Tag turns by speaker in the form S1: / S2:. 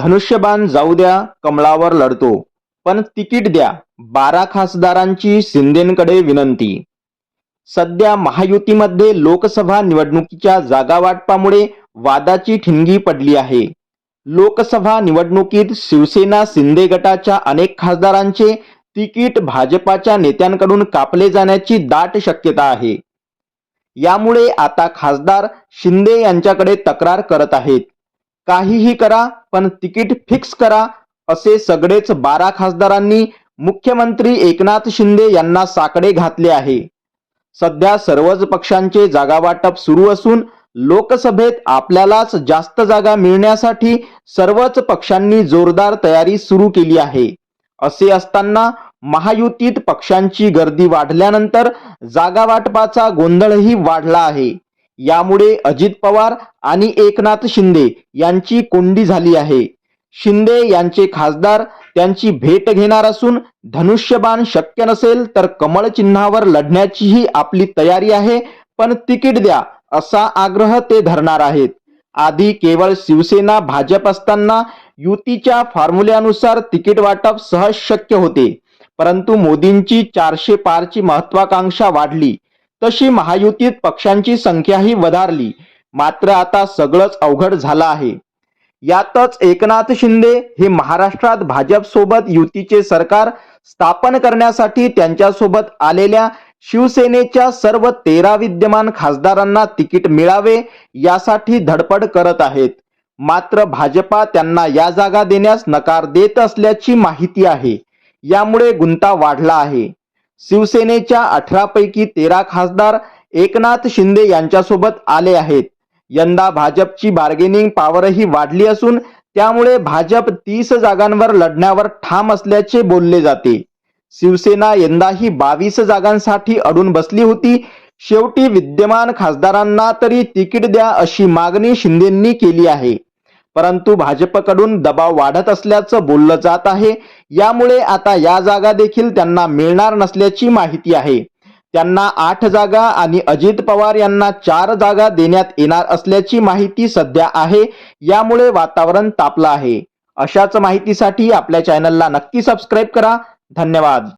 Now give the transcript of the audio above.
S1: धनुष्यबाण जाऊ द्या कमळावर लढतो. पण तिकीट द्या बारा खासदारांची शिंदेकडे विनंती. सध्या महायुतीमध्ये लोकसभा निवडणुकीच्या जागावाटपामुळे वादाची ठिणगी पडली आहे. लोकसभा निवडणुकीत शिवसेना शिंदे गटाच्या अनेक खासदारांचे तिकीट भाजपाच्या नेत्यांकडून कापले जाण्याची दाट शक्यता आहे. यामुळे आता खासदार शिंदे यांच्याकडे तक्रार करत आहेत. काहीही करा पण तिकीट फिक्स करा असे सगळेच बारा खासदारांनी मुख्यमंत्री एकनाथ शिंदे यांना साकडे घातले आहे. सध्या सर्वच पक्षांचे जागावाटप सुरू असून लोकसभेत आपल्यालाच जास्त जागा मिळण्यासाठी सर्वच पक्षांनी जोरदार तयारी सुरू केली आहे. असे असताना महायुतीत पक्षांची गर्दी वाढल्यानंतर जागावाटपाचा गोंधळही वाढला आहे. यामुळे अजित पवार आणि एकनाथ शिंदे यांची कोंडी झाली आहे. शिंदे यांचे खासदार त्यांची भेट घेणार असून धनुष्यबाण शक्य नसेल तर कमळ चिन्हावर लढण्याचीही आपली तयारी आहे पण तिकीट द्या असा आग्रह ते धरणार आहेत. आधी केवळ शिवसेना भाजप असताना युतीच्या फॉर्म्युल्यानुसार तिकीट वाटप सहज शक्य होते परंतु मोदींची चारशे पारची महत्वाकांक्षा वाढली. तशी महायुतीत पक्षांची संख्याही वधारली. मात्र आता सगळंच अवघड झालं आहे. यातच एकनाथ शिंदे हे महाराष्ट्रात भाजप सोबत युतीचे सरकार स्थापन करण्यासाठी त्यांच्यासोबत आलेल्या शिवसेनेच्या सर्व तेरा विद्यमान खासदारांना तिकीट मिळावे यासाठी धडपड करत आहेत. मात्र भाजपा त्यांना या जागा देण्यास नकार देत असल्याची माहिती आहे. यामुळे गुंता वाढला आहे. शिवसेनेच्या अठरापैकी तेरा खासदार एकनाथ शिंदे यांच्यासोबत आले आहेत. यंदा भाजपची बार्गेनिंग पॉवरही वाढली असून त्यामुळे भाजप तीस जागांवर लढण्यावर ठाम असल्याचे बोलले जाते. शिवसेना यंदाही बावीस जागांसाठी अडून बसली होती. शेवटी विद्यमान खासदारांना तरी तिकीट द्या अशी मागणी शिंदेंनी केली आहे. परंतु भाजपकडून दबाव वाढत असल्याचं बोललं जात आहे. यामुळे आता या जागा देखील त्यांना मिळणार नसल्याची माहिती आहे. त्यांना आठ जागा आणि अजित पवार यांना चार जागा देण्यात येणार असल्याची माहिती सध्या आहे. यामुळे वातावरण तापलं आहे. अशाच माहितीसाठी आपल्या चॅनलला नक्की सबस्क्राईब करा. धन्यवाद.